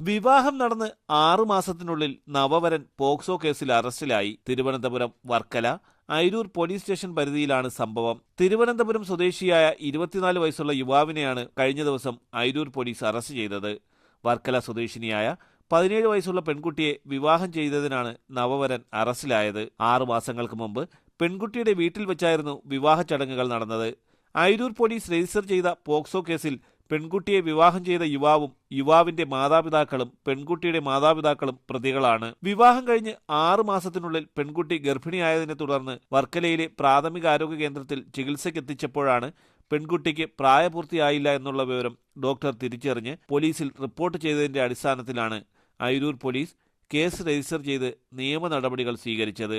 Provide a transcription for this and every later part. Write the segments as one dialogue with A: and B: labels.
A: വിവാഹം നടന്ന് ആറുമാസത്തിനുള്ളിൽ നവവരൻ പോക്സോ കേസിൽ അറസ്റ്റിലായി. തിരുവനന്തപുരം വർക്കല അയിരൂർ പോലീസ് സ്റ്റേഷൻ പരിധിയിലാണ് സംഭവം. തിരുവനന്തപുരം സ്വദേശിയായ ഇരുപത്തിനാല് വയസ്സുള്ള യുവാവിനെയാണ് കഴിഞ്ഞ ദിവസം അയിരൂർ പോലീസ് അറസ്റ്റ് ചെയ്തത്. വർക്കല സ്വദേശിനിയായ പതിനേഴ് വയസ്സുള്ള പെൺകുട്ടിയെ വിവാഹം ചെയ്തതിനാണ് നവവരൻ അറസ്റ്റിലായത്. ആറു മാസങ്ങൾക്ക് മുമ്പ് പെൺകുട്ടിയുടെ വീട്ടിൽ വെച്ചായിരുന്നു വിവാഹ ചടങ്ങുകൾ നടന്നത്. അയിരൂർ പോലീസ് രജിസ്റ്റർ ചെയ്ത പോക്സോ കേസിൽ പെൺകുട്ടിയെ വിവാഹം ചെയ്ത യുവാവും യുവാവിന്റെ മാതാപിതാക്കളും പെൺകുട്ടിയുടെ മാതാപിതാക്കളും പ്രതികളാണ്. വിവാഹം കഴിഞ്ഞ് ആറു മാസത്തിനുള്ളിൽ പെൺകുട്ടി ഗർഭിണിയായതിനെ തുടർന്ന് വർക്കലയിലെ പ്രാഥമിക ആരോഗ്യ കേന്ദ്രത്തിൽ ചികിത്സയ്ക്കെത്തിച്ചപ്പോഴാണ് പെൺകുട്ടിക്ക് പ്രായപൂർത്തിയായില്ല എന്നുള്ള വിവരം ഡോക്ടർ തിരിച്ചറിഞ്ഞ് പോലീസിൽ റിപ്പോർട്ട് ചെയ്തതിന്റെ അടിസ്ഥാനത്തിലാണ് അയിരൂർ പോലീസ് കേസ് രജിസ്റ്റർ ചെയ്ത് നിയമ നടപടികൾ സ്വീകരിച്ചത്.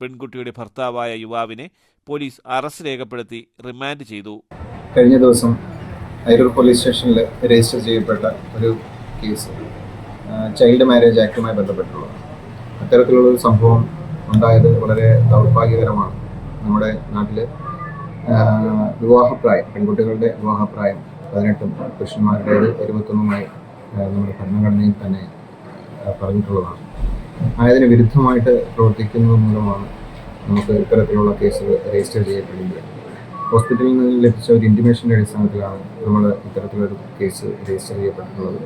A: പെൺകുട്ടിയുടെ ഭർത്താവായ യുവാവിനെ പോലീസ് അറസ്റ്റ് രേഖപ്പെടുത്തി റിമാൻഡ് ചെയ്തു.
B: കഴിഞ്ഞ ദിവസം അരൂർ പോലീസ് സ്റ്റേഷനിൽ രജിസ്റ്റർ ചെയ്യപ്പെട്ട ഒരു കേസ് ചൈൽഡ് മാരേജ് ആക്ടുമായി ബന്ധപ്പെട്ടുള്ളതാണ് അത്തരത്തിലുള്ള ഒരു സംഭവം ഉണ്ടായത് വളരെ ദൗർഭാഗ്യകരമാണ്. നമ്മുടെ നാട്ടിൽ വിവാഹപ്രായം പെൺകുട്ടികളുടെ വിവാഹപ്രായം പതിനെട്ടും പുരുഷന്മാരുടേത് ഇരുപത്തൊന്നുമായി ആ, നമ്മുടെ ഭരണഘടനയിൽ തന്നെ പറഞ്ഞിട്ടുള്ളതാണ്. ആയതിന് വിരുദ്ധമായിട്ട് പ്രവർത്തിക്കുന്നത് മൂലമാണ് നമുക്ക് ഇത്തരത്തിലുള്ള കേസുകൾ രജിസ്റ്റർ ചെയ്യപ്പെടുന്നത് ഹോസ്പിറ്റലിൽ നിന്ന് ലഭിച്ച ഒരു ഇന്റിമേഷന്റെ അടിസ്ഥാനത്തിലാണ് നമ്മൾ ഇത്തരത്തിലൊരു കേസ് രജിസ്റ്റർ ചെയ്യപ്പെട്ടിട്ടുള്ളത്.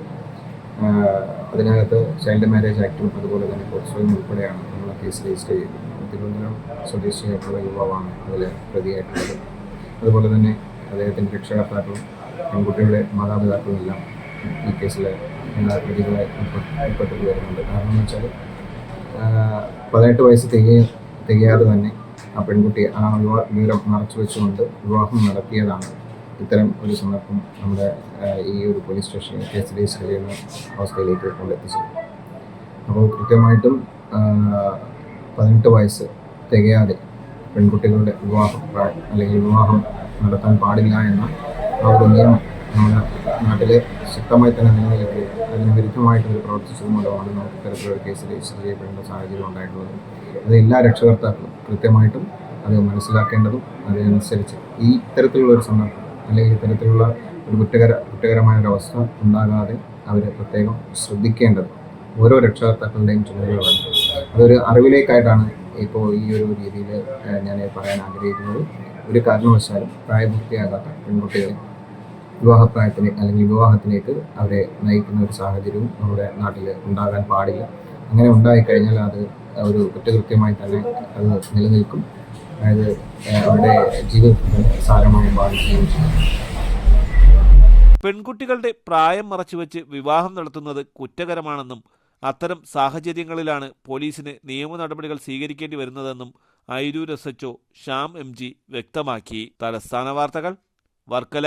B: അതിനകത്ത് ചൈൽഡ് മാരേജ് ആക്ടും അതുപോലെ തന്നെ പോക്സോയും ഉൾപ്പെടെയാണ് നമ്മൾ കേസ് രജിസ്റ്റർ ചെയ്തിരിക്കുന്നത്. തിരുവനന്തപുരം സ്വദേശിയായിട്ടുള്ള യുവാവാണ് അതിൽ പ്രതിയായിട്ടുള്ളത്. അതുപോലെ തന്നെ അദ്ദേഹത്തിന്റെ രക്ഷകർത്താക്കളും പെൺകുട്ടികളുടെ മാതാപിതാക്കളും എല്ലാം ഈ കേസിൽ പ്രതികളെ ഉൾപ്പെ- ഉൾപ്പെട്ടിട്ട് വരുന്നുണ്ട് കാരണം എന്ന് വെച്ചാൽ പതിനെട്ട് വയസ്സ് തികയ തികയാതെ തന്നെ ആ പെൺകുട്ടി ആ വിവാ- വിവരം മറച്ചു വെച്ചുകൊണ്ട് വിവാഹം നടത്തിയതാണ് ഇത്തരം ഒരു സന്ദർഭം നമ്മുടെ ഈ ഒരു പോലീസ് സ്റ്റേഷൻ കേസ് രജിസ്റ്റർ ചെയ്യുന്ന അവസ്ഥയിലേക്ക് കൊണ്ടെത്തിച്ചത്. അപ്പോൾ കൃത്യമായിട്ടും പതിനെട്ട് വയസ്സ് തികയാതെ പെൺകുട്ടികളുടെ വിവാഹം അല്ലെങ്കിൽ വിവാഹം നടത്താൻ പാടില്ല എന്ന ആ ഒരു നിയമം നമ്മുടെ നാട്ടിലെ ശക്തമായി തന്നെ നിലനിൽക്കുകയും അതിന് വിരുദ്ധമായിട്ട് പ്രവർത്തിച്ചത് മൂലമാണ് നമുക്ക് ഇത്തരത്തിലൊരു കേസ് രജിസ്റ്റർ ചെയ്യപ്പെടേണ്ട സാഹചര്യം ഉണ്ടായിട്ടുള്ളത്. അത് എല്ലാ രക്ഷകർത്താക്കളും കൃത്യമായിട്ടും അത് മനസ്സിലാക്കേണ്ടതും അതിനനുസരിച്ച് ഈ ഇത്തരത്തിലുള്ള ഒരു സന്ദർഭം അല്ലെങ്കിൽ ഇത്തരത്തിലുള്ള ഒരു കുറ്റകര കുറ്റകരമായ ഒരു അവസ്ഥ ഉണ്ടാകാതെ അവരെ പ്രത്യേകം ശ്രദ്ധിക്കേണ്ടത് ഓരോ രക്ഷകർത്താക്കളുടെയും ചുമതലകളാണ്. അതൊരു അറിവിലേക്കായിട്ടാണ് ഇപ്പോൾ ഈ ഒരു രീതിയിൽ ഞാൻ പറയാൻ ആഗ്രഹിക്കുന്നത്. ഒരു കാരണവശാലും പ്രായപൂർത്തിയാകാത്ത പെൺകുട്ടികളെ വിവാഹപ്രായത്തിന് അല്ലെങ്കിൽ വിവാഹത്തിലേക്ക് അവരെ നയിക്കുന്ന ഒരു സാഹചര്യവും നമ്മുടെ നാട്ടിൽ ഉണ്ടാകാൻ പാടില്ല. അങ്ങനെ ഉണ്ടായിക്കഴിഞ്ഞാൽ അത് ഒരു കുറ്റകൃത്യമായി തന്നെ അത് നിലനിൽക്കും. അതായത് അവരുടെ ജീവിതത്തിന് സാരമായി ബാധിക്കുകയും ചെയ്യും.
A: പെൺകുട്ടികളുടെ പ്രായം മറച്ചുവെച്ച് വിവാഹം നടത്തുന്നത് കുറ്റകരമാണെന്നും അത്തരം സാഹചര്യങ്ങളിലാണ് പോലീസിന് നിയമ നടപടികൾ സ്വീകരിക്കേണ്ടി വരുന്നതെന്നും Ayiroor S H Shyam M G വ്യക്തമാക്കി. തലസ്ഥാന വാർത്തകൾ വർക്കല.